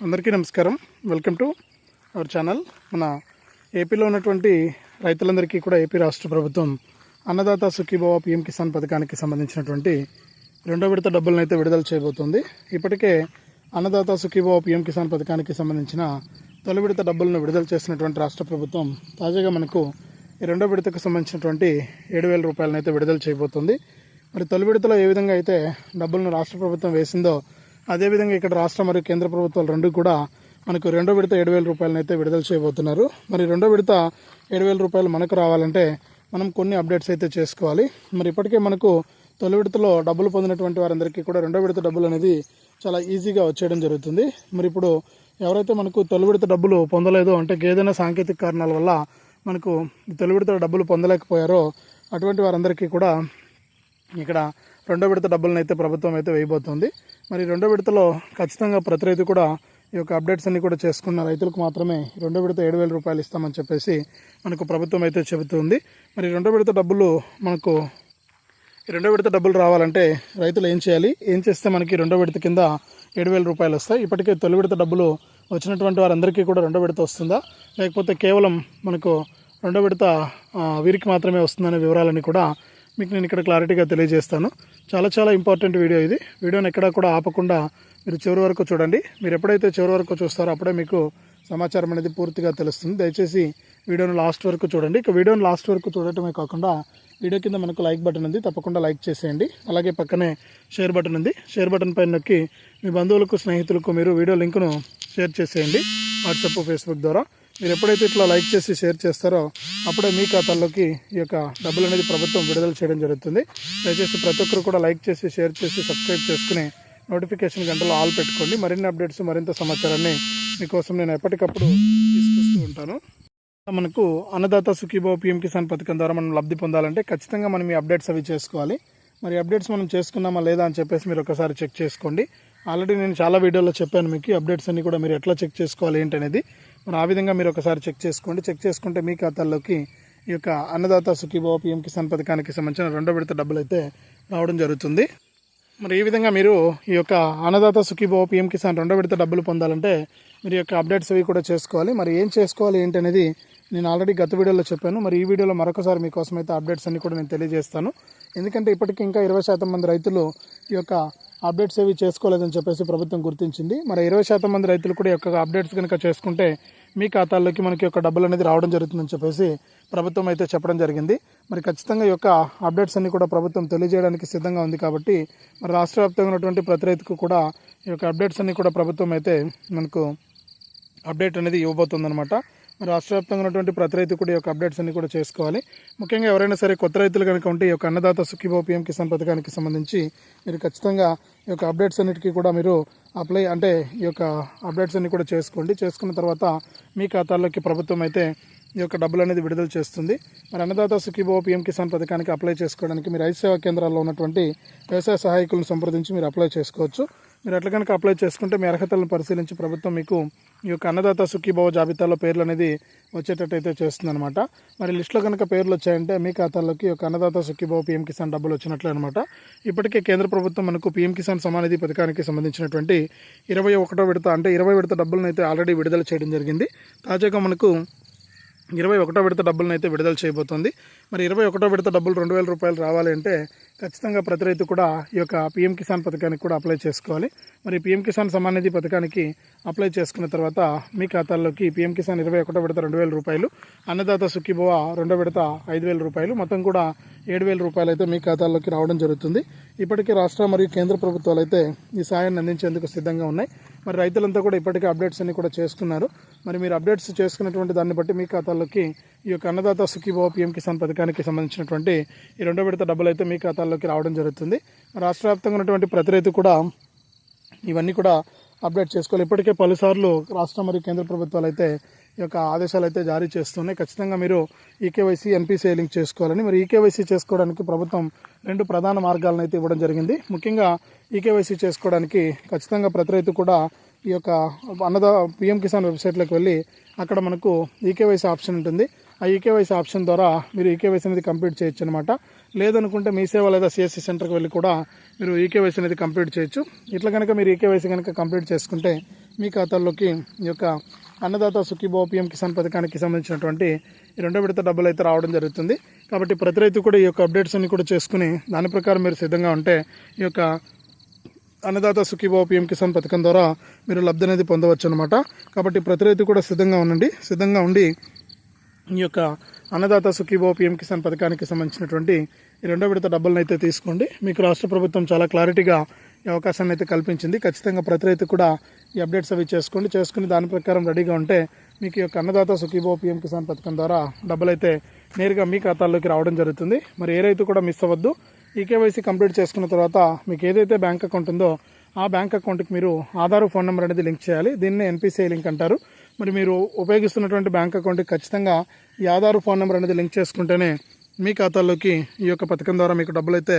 అందరికీ నమస్కారం. Welcome to our channel. మన ఏపీలో ఉన్నటువంటి రైతులందరికీ కూడా ఏపీ రాష్ట్ర ప్రభుత్వం అన్నదాత సుఖీభవ పిఎం కిసాన్ పథకానికి సంబంధించినటువంటి రెండో విడత డబ్బులను అయితే విడుదల చేయబోతోంది. ఇప్పటికే అన్నదాత సుఖీభవ పిఎం కిసాన్ పథకానికి సంబంధించిన తొలి విడత డబ్బులను విడుదల చేసినటువంటి రాష్ట్ర ప్రభుత్వం తాజాగా మనకు ఈ రెండో విడతకు సంబంధించినటువంటి ఏడు వేల రూపాయలను అయితే విడుదల చేయబోతుంది. మరి తొలి విడతలో ఏ విధంగా అయితే డబ్బులను రాష్ట్ర ప్రభుత్వం వేసిందో అదేవిధంగా ఇక్కడ రాష్ట్ర మరియు కేంద్ర ప్రభుత్వాలు రెండు కూడా మనకు రెండో విడత ఏడు వేల రూపాయలను అయితే విడుదల చేయబోతున్నారు. మరి రెండో విడత ఏడు వేల రూపాయలు మనకు రావాలంటే మనం కొన్ని అప్డేట్స్ అయితే చేసుకోవాలి. మరి ఇప్పటికే మనకు తొలి విడతలో డబ్బులు పొందినటువంటి వారందరికీ కూడా రెండో విడత డబ్బులు అనేది చాలా ఈజీగా వచ్చేయడం జరుగుతుంది. మరి ఇప్పుడు ఎవరైతే మనకు తొలి విడత డబ్బులు పొందలేదో అంటే ఏదైనా సాంకేతిక కారణాల వల్ల మనకు తొలి విడత డబ్బులు పొందలేకపోయారో అటువంటి వారందరికీ కూడా ఇక్కడ రెండో విడత డబ్బులను అయితే ప్రభుత్వం అయితే వేయబోతుంది. మరి రెండో విడతలో ఖచ్చితంగా ప్రతి రైతు కూడా ఈ యొక్క అప్డేట్స్ అన్ని కూడా చేసుకున్న రైతులకు మాత్రమే రెండో విడత ఏడు వేల రూపాయలు ఇస్తామని చెప్పేసి మనకు ప్రభుత్వం అయితే చెబుతుంది. మరి రెండో విడత డబ్బులు మనకు రెండో విడత డబ్బులు రావాలంటే రైతులు ఏం చేయాలి? ఏం చేస్తే మనకి రెండో విడత కింద ఏడు వేల రూపాయలు వస్తాయి? ఇప్పటికే తొలి విడత డబ్బులు వచ్చినటువంటి వారందరికీ కూడా రెండో విడత వస్తుందా? లేకపోతే కేవలం మనకు రెండో విడత వీరికి మాత్రమే వస్తుందనే వివరాలని కూడా మీకు నేను ఇక్కడ క్లారిటీగా తెలియజేస్తాను. చాలా చాలా ఇంపార్టెంట్ వీడియో ఇది. వీడియోని ఎక్కడా కూడా ఆపకుండా మీరు చివరి వరకు చూడండి. మీరు ఎప్పుడైతే చివరి వరకు చూస్తారో అప్పుడే మీకు సమాచారం అనేది పూర్తిగా తెలుస్తుంది. దయచేసి వీడియోను లాస్ట్ వరకు చూడండి. ఇక వీడియోని లాస్ట్ వరకు చూడటమే కాకుండా వీడియో కింద మనకు లైక్ బటన్ ఉంది. తప్పకుండా లైక్ చేసేయండి. అలాగే పక్కనే షేర్ బటన్ ఉంది. షేర్ బటన్ పైన నొక్కి మీ బంధువులకు స్నేహితులకు మీరు వీడియో లింకును షేర్ చేసేయండి. వాట్సాప్ ఫేస్బుక్ ద్వారా. మీరు ఎప్పుడైతే ఇట్లా లైక్ చేసి షేర్ చేస్తారో అప్పుడే మీ ఖాతాల్లోకి ఈ యొక్క డబ్బులు అనేది ప్రభుత్వం విడుదల చేయడం జరుగుతుంది. దయచేసి ప్రతి ఒక్కరు కూడా లైక్ చేసి షేర్ చేసి సబ్స్క్రైబ్ చేసుకుని నోటిఫికేషన్ గంటలో ఆల్ పెట్టుకోండి. మరిన్ని అప్డేట్స్ మరింత సమాచారాన్ని మీకోసం నేను ఎప్పటికప్పుడు తీసుకొస్తూ ఉంటాను. మనకు అన్నదాత సుఖీభావ పిఎం కిసాన్ పథకం ద్వారా మనం లబ్ధి పొందాలంటే ఖచ్చితంగా మనం ఈ అప్డేట్స్ అవి చేసుకోవాలి. మరి అప్డేట్స్ మనం చేసుకున్నామా లేదా అని చెప్పేసి మీరు ఒకసారి చెక్ చేసుకోండి. ఆల్రెడీ నేను చాలా వీడియోలో చెప్పాను మీకు అప్డేట్స్ అన్నీ కూడా మీరు ఎట్లా చెక్ చేసుకోవాలి ఏంటనేది మరి ఆ విధంగా మీరు ఒకసారి చెక్ చేసుకోండి. చెక్ చేసుకుంటే మీ ఖాతాల్లోకి ఈ యొక్క అన్నదాత సుఖీభావ పిఎం కిసాన్ పథకానికి సంబంధించిన రెండో విడత డబ్బులు అయితే రావడం జరుగుతుంది. మరి ఈ విధంగా మీరు ఈ యొక్క అన్నదాత సుఖీభావ పిఎం కిసాన్ రెండో విడత డబ్బులు పొందాలంటే మీరు యొక్క అప్డేట్స్ అవి కూడా చేసుకోవాలి. మరి ఏం చేసుకోవాలి ఏంటి అనేది నేను ఆల్రెడీ గత వీడియోలో చెప్పాను. మరి ఈ వీడియోలో మరొకసారి మీకోసం అయితే అప్డేట్స్ అన్ని కూడా నేను తెలియజేస్తాను. ఎందుకంటే ఇప్పటికీ ఇంకా ఇరవై శాతం మంది రైతులు ఈ యొక్క అప్డేట్స్ ఏవి చేసుకోలేదని చెప్పేసి ప్రభుత్వం గుర్తించింది. మరి ఇరవై శాతం మంది రైతులు కూడా యొక్క అప్డేట్స్ కనుక చేసుకుంటే మీ ఖాతాల్లోకి మనకి యొక్క డబ్బులు అనేది రావడం జరుగుతుందని చెప్పేసి ప్రభుత్వం అయితే చెప్పడం జరిగింది. మరి ఖచ్చితంగా ఈ యొక్క అప్డేట్స్ అన్ని కూడా ప్రభుత్వం తెలియజేయడానికి సిద్ధంగా ఉంది కాబట్టి మరి రాష్ట్ర వ్యాప్తంగా ఉన్నటువంటి ప్రతి రైతుకు కూడా ఈ యొక్క అప్డేట్స్ అన్ని కూడా ప్రభుత్వం అయితే మనకు అప్డేట్ అనేది ఇవ్వబోతుందన్నమాట. రాష్ట్ర వ్యాప్తంగా ఉన్నటువంటి ప్రతి రైతు కూడా ఈ యొక్క అప్డేట్స్ అన్ని కూడా చేసుకోవాలి. ముఖ్యంగా ఎవరైనా సరే కొత్త రైతులు కనుక ఉంటే ఈ యొక్క అన్నదాత సుఖీభో పిఎం కిసాన్ పథకానికి సంబంధించి మీరు ఖచ్చితంగా ఈ యొక్క అప్డేట్స్ అన్నిటికీ కూడా మీరు అప్లై అంటే ఈ యొక్క అప్డేట్స్ అన్ని కూడా చేసుకోండి. చేసుకున్న తర్వాత మీ ఖాతాల్లోకి ప్రభుత్వం అయితే ఈ యొక్క డబ్బులు అనేది విడుదల చేస్తుంది. మరి అన్నదాత సుఖీభో పిఎం కిసాన్ పథకానికి అప్లై చేసుకోవడానికి మీరు రైతు సేవా కేంద్రాల్లో ఉన్నటువంటి వ్యవసాయ సహాయకులను సంప్రదించి మీరు అప్లై చేసుకోవచ్చు. మీరు అట్లా కనుక అప్లై చేసుకుంటే మీ అర్హతలను పరిశీలించి ప్రభుత్వం మీకు ఈ యొక్క అన్నదాత సుఖీభావ జాబితాలో పేర్లు అనేది వచ్చేటట్టయితే చేస్తుందనమాట చేస్తుందన్నమాట. మరి లిస్టులో కనుక పేర్లు వచ్చాయంటే మీ ఖాతాల్లోకి ఒక అన్నదాత సుఖీభావ పీఎం కిసాన్ డబ్బులు వచ్చినట్లే అనమాట ఇప్పటికే కేంద్ర ప్రభుత్వం మనకు పీఎం కిసాన్ సమానిధి పథకానికి సంబంధించినటువంటి ఇరవై ఒకటో విడత అంటే ఇరవై విడత డబ్బులను అయితే ఆల్రెడీ విడుదల చేయడం జరిగింది. తాజాగా మనకు ఇరవై ఒకటో విడత డబ్బులను అయితే విడుదల చేయబోతోంది. మరి ఇరవై ఒకటో విడత డబ్బులు రెండు వేల రూపాయలు రావాలి అంటే ఖచ్చితంగా ప్రతి రైతు కూడా ఈ యొక్క పీఎం కిసాన్ పథకానికి కూడా అప్లై చేసుకోవాలి. మరి పీఎం కిసాన్ సమాన్ నిధి పథకానికి అప్లై చేసుకున్న తర్వాత మీ ఖాతాల్లోకి పీఎం కిసాన్ ఇరవై ఒకటో విడత రెండు వేల రూపాయలు అన్నదాత సుఖీభవ రెండో విడత ఐదు వేల రూపాయలు మొత్తం కూడా ఏడు వేల రూపాయలు అయితే మీ ఖాతాల్లోకి రావడం జరుగుతుంది. ఇప్పటికే రాష్ట్ర మరియు కేంద్ర ప్రభుత్వాలు అయితే ఈ సాయాన్ని అందించేందుకు సిద్ధంగా ఉన్నాయి. మరి రైతులంతా కూడా ఇప్పటికే అప్డేట్స్ అన్ని కూడా చేసుకున్నారు. మరి మీరు అప్డేట్స్ చేసుకున్నటువంటి దాన్ని బట్టి మీ ఖాతాల్లోకి ఈ యొక్క అన్నదాత సుఖీభావ పీఎం కిసాన్ పథకానికి సంబంధించినటువంటి ఈ రెండో విడత డబ్బులు అయితే మీ ఖాతాల్లోకి రావడం జరుగుతుంది. రాష్ట్ర వ్యాప్తంగా ఉన్నటువంటి ప్రతి రైతు కూడా ఇవన్నీ కూడా అప్డేట్ చేసుకోవాలి. ఇప్పటికే పలుసార్లు రాష్ట్ర మరియు కేంద్ర ప్రభుత్వాలు అయితే యొక్క ఆదేశాలు అయితే జారీ చేస్తున్నాయి. ఖచ్చితంగా మీరు ఈకేవైసీ ఎన్పిసిఐ లింక్ చేసుకోవాలని మరి ఈకేవైసీ చేసుకోవడానికి ప్రభుత్వం రెండు ప్రధాన మార్గాలను అయితే ఇవ్వడం జరిగింది. ముఖ్యంగా ఈకేవైసీ చేసుకోవడానికి ఖచ్చితంగా ప్రతి రైతు కూడా ఈ యొక్క అన్నద పిఎం కిసాన్ వెబ్సైట్లోకి వెళ్ళి అక్కడ మనకు ఈకేవైసీ ఆప్షన్ ఉంటుంది. ఆ ఈకేవైసీ ఆప్షన్ ద్వారా మీరు ఈకేవైసీ అనేది కంప్లీట్ చేయొచ్చు అనమాట లేదనుకుంటే మీ సేవ లేదా సిఎస్సి సెంటర్కి వెళ్ళి కూడా మీరు ఈకేవైసీ అనేది కంప్లీట్ చేయొచ్చు. ఇట్లా కనుక మీరు ఈకేవైసీ కనుక కంప్లీట్ చేసుకుంటే మీ ఖాతాల్లోకి ఈ యొక్క అన్నదాత సుఖీభో పిఎం కిసాన్ పథకానికి సంబంధించినటువంటి ఈ రెండో విడత డబ్బులు అయితే రావడం జరుగుతుంది. కాబట్టి ప్రతి రైతు కూడా ఈ యొక్క అప్డేట్స్ అన్ని కూడా చేసుకుని దాని ప్రకారం మీరు సిద్ధంగా ఉంటే ఈ యొక్క అన్నదాత సుఖీభో పిఎం కిసాన్ పథకం ద్వారా మీరు లబ్ధి అనేది పొందవచ్చు అనమాట కాబట్టి ప్రతి రైతు కూడా సిద్ధంగా ఉండండి. సిద్ధంగా ఉండి ఈ యొక్క అన్నదాత సుఖీభో పిఎం కిసాన్ పథకానికి సంబంధించినటువంటి ఈ రెండో విడత డబ్బులను అయితే తీసుకోండి. మీకు రాష్ట్ర ప్రభుత్వం చాలా క్లారిటీగా ఈ అవకాశాన్ని అయితే కల్పించింది. ఖచ్చితంగా ప్రతి రైతు కూడా ఈ అప్డేట్స్ అవి చేసుకోండి. చేసుకుని దాని ప్రకారం రెడీగా ఉంటే మీకు ఈ యొక్క అన్నదాత సుఖీబో పిఎం కిసాన్ పథకం ద్వారా డబ్బులు అయితే నేరుగా మీ ఖాతాల్లోకి రావడం జరుగుతుంది. మరి ఏ రైతు కూడా మిస్ అవ్వద్దు. ఈ కేవైసీ కంప్లీట్ చేసుకున్న తర్వాత మీకు ఏదైతే బ్యాంక్ అకౌంట్ ఉందో ఆ బ్యాంక్ అకౌంట్కి మీరు ఆధార్ ఫోన్ నెంబర్ అనేది లింక్ చేయాలి. దీన్నే ఎన్పిసిఐ లింక్ అంటారు. మరి మీరు ఉపయోగిస్తున్నటువంటి బ్యాంక్ అకౌంట్కి ఖచ్చితంగా ఈ ఆధార్ ఫోన్ నెంబర్ అనేది లింక్ చేసుకుంటేనే మీ ఖాతాలోకి ఈ యొక్క పథకం ద్వారా మీకు డబ్బులు అయితే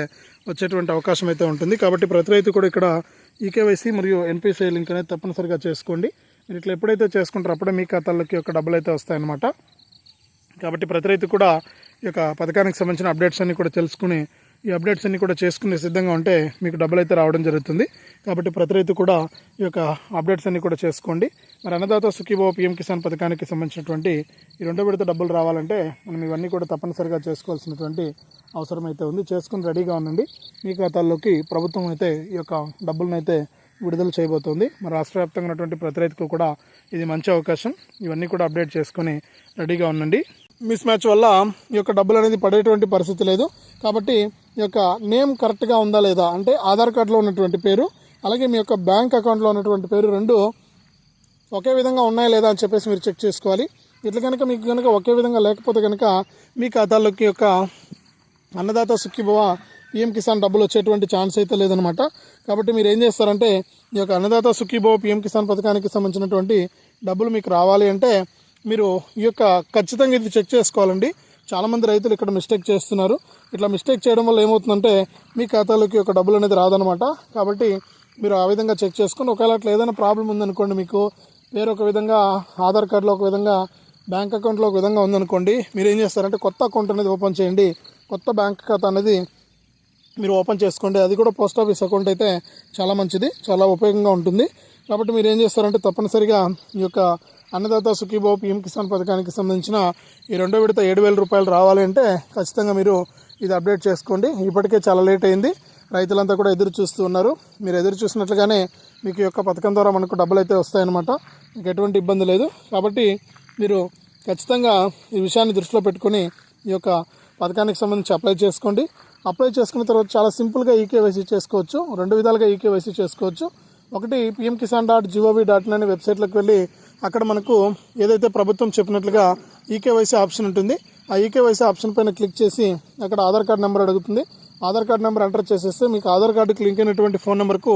వచ్చేటువంటి అవకాశం అయితే ఉంటుంది. కాబట్టి ప్రతి రైతు కూడా ఇక్కడ ఈకేవైసీ మరియు ఎన్పిసిఐ లింక్ అనేది తప్పనిసరిగా చేసుకోండి. మీరు ఇట్లా ఎప్పుడైతే చేసుకుంటారో అప్పుడే మీ ఖాతాలోకి యొక్క డబ్బులు అయితే వస్తాయన్నమాట. కాబట్టి ప్రతి రైతు కూడా ఈ యొక్క పథకానికి సంబంధించిన అప్డేట్స్ అన్నీ కూడా తెలుసుకుని ఈ అప్డేట్స్ అన్నీ కూడా చేసుకుని సిద్ధంగా ఉంటే మీకు డబ్బులు అయితే రావడం జరుగుతుంది. కాబట్టి ప్రతి రైతు కూడా ఈ యొక్క అప్డేట్స్ అన్నీ కూడా చేసుకోండి. మరి అన్నదాత సుఖీభావ పిఎం కిసాన్ పథకానికి సంబంధించినటువంటి ఈ రెండో విడత డబ్బులు రావాలంటే మనం ఇవన్నీ కూడా తప్పనిసరిగా చేసుకోవాల్సినటువంటి అవసరం అయితే ఉంది. చేసుకుని రెడీగా ఉండండి. మీ ఖాతాల్లోకి ప్రభుత్వం అయితే ఈ యొక్క డబ్బులను అయితే విడుదల చేయబోతోంది. మరి రాష్ట్ర వ్యాప్తంగా ఉన్నటువంటి ప్రతి రైతుకు కూడా ఇది మంచి అవకాశం. ఇవన్నీ కూడా అప్డేట్ చేసుకొని రెడీగా ఉండండి. మిస్ మ్యాచ్ వల్ల ఈ యొక్క డబ్బులు అనేది పడేటువంటి పరిస్థితి లేదు. కాబట్టి ఈ యొక్క నేమ్ కరెక్ట్గా ఉందా లేదా అంటే ఆధార్ కార్డులో ఉన్నటువంటి పేరు అలాగే మీ యొక్క బ్యాంక్ అకౌంట్లో ఉన్నటువంటి పేరు రెండు ఒకే విధంగా ఉన్నాయా లేదా అని చెప్పేసి మీరు చెక్ చేసుకోవాలి. ఇట్లా కనుక మీకు కనుక ఒకే విధంగా లేకపోతే కనుక మీ ఖాతాలోకి యొక్క అన్నదాత సుఖీభవ పిఎం కిసాన్ డబ్బులు వచ్చేటువంటి ఛాన్స్ అయితే లేదనమాట కాబట్టి మీరు ఏం చేస్తారంటే ఈ యొక్క అన్నదాత సుఖీభవ పిఎం కిసాన్ పథకానికి సంబంధించినటువంటి డబ్బులు మీకు రావాలి అంటే మీరు ఈ యొక్క ఖచ్చితంగా ఇది చెక్ చేసుకోవాలండి. చాలామంది రైతులు ఇక్కడ మిస్టేక్ చేస్తున్నారు. ఇట్లా మిస్టేక్ చేయడం వల్ల ఏమవుతుందంటే మీ ఖాతాలోకి ఒక డబ్బులు అనేది రాదనమాట కాబట్టి మీరు ఆ విధంగా చెక్ చేసుకొని ఒకవేళ అట్లా ఏదైనా ప్రాబ్లం ఉందనుకోండి మీకు వేరొక విధంగా ఆధార్ కార్డులో ఒక విధంగా బ్యాంక్ అకౌంట్లో ఒక విధంగా ఉందనుకోండి మీరు ఏం చేస్తారంటే కొత్త అకౌంట్ అనేది ఓపెన్ చేయండి. కొత్త బ్యాంక్ ఖాతా అనేది మీరు ఓపెన్ చేసుకోండి. అది కూడా పోస్ట్ ఆఫీస్ అకౌంట్ అయితే చాలా మంచిది చాలా ఉపయోగంగా ఉంటుంది. కాబట్టి మీరు ఏం చేస్తారంటే తప్పనిసరిగా ఈ యొక్క అన్నదాత సుఖీబాబు పీఎం కిసాన్ పథకానికి సంబంధించిన ఈ రెండో విడత ఏడు వేల రూపాయలు రావాలి అంటే ఖచ్చితంగా మీరు ఇది అప్డేట్ చేసుకోండి. ఇప్పటికే చాలా లేట్ అయింది. రైతులంతా కూడా ఎదురు చూస్తూ ఉన్నారు. మీరు ఎదురు చూసినట్లుగానే మీకు యొక్క పథకం ద్వారా మనకు డబ్బులు అయితే వస్తాయన్నమాట. మీకు ఎటువంటి ఇబ్బంది లేదు. కాబట్టి మీరు ఖచ్చితంగా ఈ విషయాన్ని దృష్టిలో పెట్టుకొని ఈ యొక్క పథకానికి సంబంధించి అప్లై చేసుకోండి. అప్లై చేసుకున్న తర్వాత చాలా సింపుల్గా ఈకేవైసీ చేసుకోవచ్చు. రెండు విధాలుగా ఈకేవైసీ చేసుకోవచ్చు. ఒకటి PM Kisan dot GOV dot in అనే వెబ్సైట్లోకి వెళ్ళి అక్కడ మనకు ఏదైతే ప్రభుత్వం చెప్పినట్లుగా ఈకేవైసీ ఆప్షన్ ఉంటుంది. ఆ ఈకేవైసీ ఆప్షన్ పైన క్లిక్ చేసి అక్కడ ఆధార్ కార్డ్ నెంబర్ అడుగుతుంది. ఆధార్ కార్డ్ నెంబర్ ఎంటర్ చేసేస్తే మీకు ఆధార్ కార్డుకి లింక్ అయినటువంటి ఫోన్ నెంబర్కు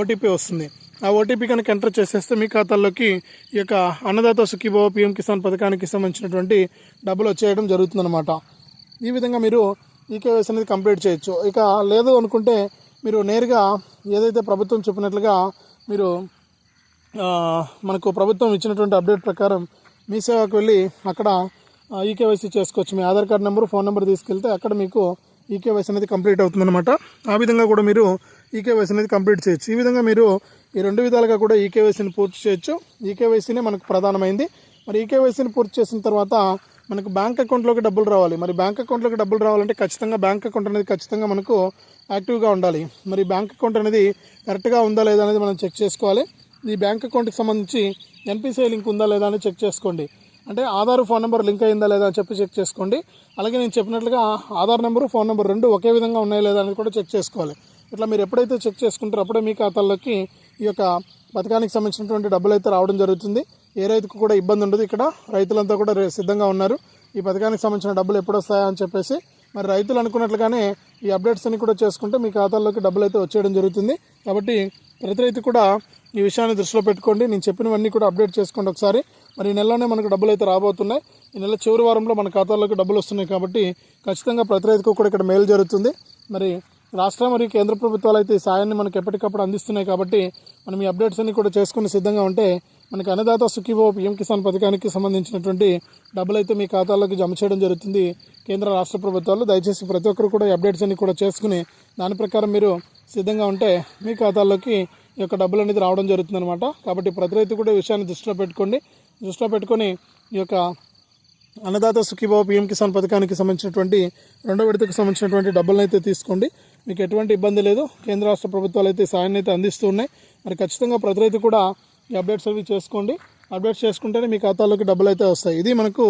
ఓటీపీ వస్తుంది. ఆ ఓటీపీ కనుక ఎంటర్ చేసేస్తే మీ ఖాతాల్లోకి ఈ యొక్క అన్నదాత సుఖీభావ పిఎం కిసాన్ పథకానికి సంబంధించినటువంటి డబ్బులు వచ్చేయడం జరుగుతుందన్నమాట. ఈ విధంగా మీరు ఈకేవైసీ అనేది కంప్లీట్ చేయొచ్చు. ఇక లేదు అనుకుంటే మీరు నేరుగా ఏదైతే ప్రభుత్వం చెప్పినట్లుగా మీరు మనకు ప్రభుత్వం ఇచ్చినటువంటి అప్డేట్ ప్రకారం మీ సేవకు వెళ్ళి అక్కడ ఈకేవైసీ చేసుకోవచ్చు. మీ Aadhaar card number phone number తీసుకెళ్తే అక్కడ మీకు ఈకేవైసీ అనేది కంప్లీట్ అవుతుందన్నమాట. ఆ విధంగా కూడా మీరు ఈకేవైసీ అనేది కంప్లీట్ చేయొచ్చు. ఈ విధంగా మీరు ఈ రెండు విధాలుగా కూడా ఈకేవైసీని పూర్తి చేయొచ్చు. ఈకేవైసీనే మనకు ప్రధానమైంది. మరి ఈకేవైసీని పూర్తి చేసిన తర్వాత మనకు బ్యాంక్ అకౌంట్లోకి డబ్బులు రావాలి. మరి బ్యాంక్ అకౌంట్లోకి డబ్బులు రావాలంటే ఖచ్చితంగా బ్యాంక్ అకౌంట్ అనేది ఖచ్చితంగా మనకు యాక్టివ్గా ఉండాలి. మరి బ్యాంక్ అకౌంట్ అనేది కరెక్ట్గా ఉందా లేదా అనేది మనం చెక్ చేసుకోవాలి. ఈ బ్యాంక్ అకౌంట్కి సంబంధించి ఎన్పిసిఐ లింక్ ఉందా లేదా అని చెక్ చేసుకోండి. అంటే ఆధార్ ఫోన్ నెంబర్ లింక్ అయిందా లేదా అని చెప్పి చెక్ చేసుకోండి. అలాగే నేను చెప్పినట్లుగా ఆధార్ నెంబరు ఫోన్ నెంబర్ రెండు ఒకే విధంగా ఉన్నాయా లేదా అనేది కూడా చెక్ చేసుకోవాలి. ఇట్లా మీరు ఎప్పుడైతే చెక్ చేసుకుంటారో అప్పుడే మీ ఖాతాల్లోకి ఈ యొక్క పథకానికి సంబంధించినటువంటి డబ్బులు అయితే రావడం జరుగుతుంది. ఏ రైతుకు కూడా ఇబ్బంది ఉండదు. ఇక్కడ రైతులంతా కూడా సిద్ధంగా ఉన్నారు. ఈ పథకానికి సంబంధించిన డబ్బులు ఎప్పుడు వస్తాయా అని చెప్పేసి మరి రైతులు అనుకున్నట్లుగానే ఈ అప్డేట్స్ అన్ని కూడా చేసుకుంటే మీ ఖాతాల్లోకి డబ్బులు అయితే వచ్చేయడం జరుగుతుంది. కాబట్టి ప్రతి రైతు కూడా ఈ విషయాన్ని దృష్టిలో పెట్టుకోండి. నేను చెప్పినవన్నీ కూడా అప్డేట్ చేసుకోండి ఒకసారి. మరి ఈ నెలలోనే మనకు డబ్బులు అయితే రాబోతున్నాయి. ఈ నెల చివరి వారంలో మన ఖాతాల్లోకి డబ్బులు వస్తున్నాయి కాబట్టి ఖచ్చితంగా ప్రతి రైతుకు కూడా ఇక్కడ మేలు జరుగుతుంది. మరి రాష్ట్ర మరియు కేంద్ర ప్రభుత్వాలు అయితే ఈ సాయాన్ని మనకు ఎప్పటికప్పుడు అందిస్తున్నాయి కాబట్టి మనం ఈ అప్డేట్స్ అన్ని కూడా చేసుకుని సిద్ధంగా ఉంటే మనకి అన్నదాత సుఖీభో పిఎం కిసాన్ పథకానికి సంబంధించినటువంటి డబ్బులు అయితే మీ ఖాతాల్లోకి జమ చేయడం జరుగుతుంది. కేంద్ర రాష్ట్ర ప్రభుత్వాలు దయచేసి ప్రతి ఒక్కరు కూడా ఈ అప్డేట్స్ అన్ని కూడా చేసుకుని దాని ప్రకారం మీరు సిద్ధంగా ఉంటే మీ ఖాతాల్లోకి ఈ యొక్క డబ్బులు అనేది రావడం జరుగుతుంది అనమాట కాబట్టి ప్రతి రైతు కూడా విషయాన్ని దృష్టిలో పెట్టుకోండి. దృష్టిలో పెట్టుకొని ఈ యొక్క అన్నదాత సుఖీబాబు పీఎం కిసాన్ పథకానికి సంబంధించినటువంటి రెండో విడతకు సంబంధించినటువంటి డబ్బులను అయితే తీసుకోండి. మీకు ఎటువంటి ఇబ్బంది లేదు. కేంద్ర రాష్ట్ర ప్రభుత్వాలు అయితే సాయాన్ని అయితే అందిస్తూ ఉన్నాయి. మరి ఖచ్చితంగా ప్రతి రైతు కూడా ఈ అప్డేట్స్ అవి చేసుకోండి. అప్డేట్స్ చేసుకుంటేనే మీ ఖాతాలోకి డబ్బులు అయితే వస్తాయి. ఇది మనకు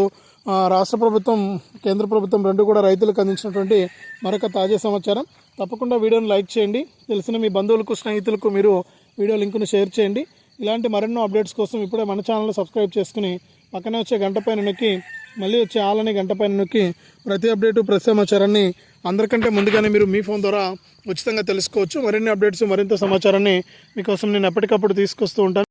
రాష్ట్ర ప్రభుత్వం కేంద్ర ప్రభుత్వం రెండు కూడా రైతులకు అందించినటువంటి మరొక తాజా సమాచారం. తప్పకుండా వీడియోని లైక్ చేయండి. తెలిసిన మీ బంధువులకు స్నేహితులకు మీరు వీడియో లింక్ను షేర్ చేయండి. ఇలాంటి మరెన్నో అప్డేట్స్ కోసం ఇప్పుడే మన ఛానల్ సబ్స్క్రైబ్ చేసుకుని పక్కనే వచ్చే గంట పైన నొక్కి మళ్ళీ వచ్చే ఆలని గంట పైన నొక్కి ప్రతి అప్డేటు ప్రతి సమాచారాన్ని అందరికంటే ముందుగానే మీరు మీ ఫోన్ ద్వారా ఉచితంగా తెలుసుకోవచ్చు. మరిన్ని అప్డేట్స్ మరింత సమాచారాన్ని మీకోసం నేను ఎప్పటికప్పుడు తీసుకొస్తూ ఉంటాను.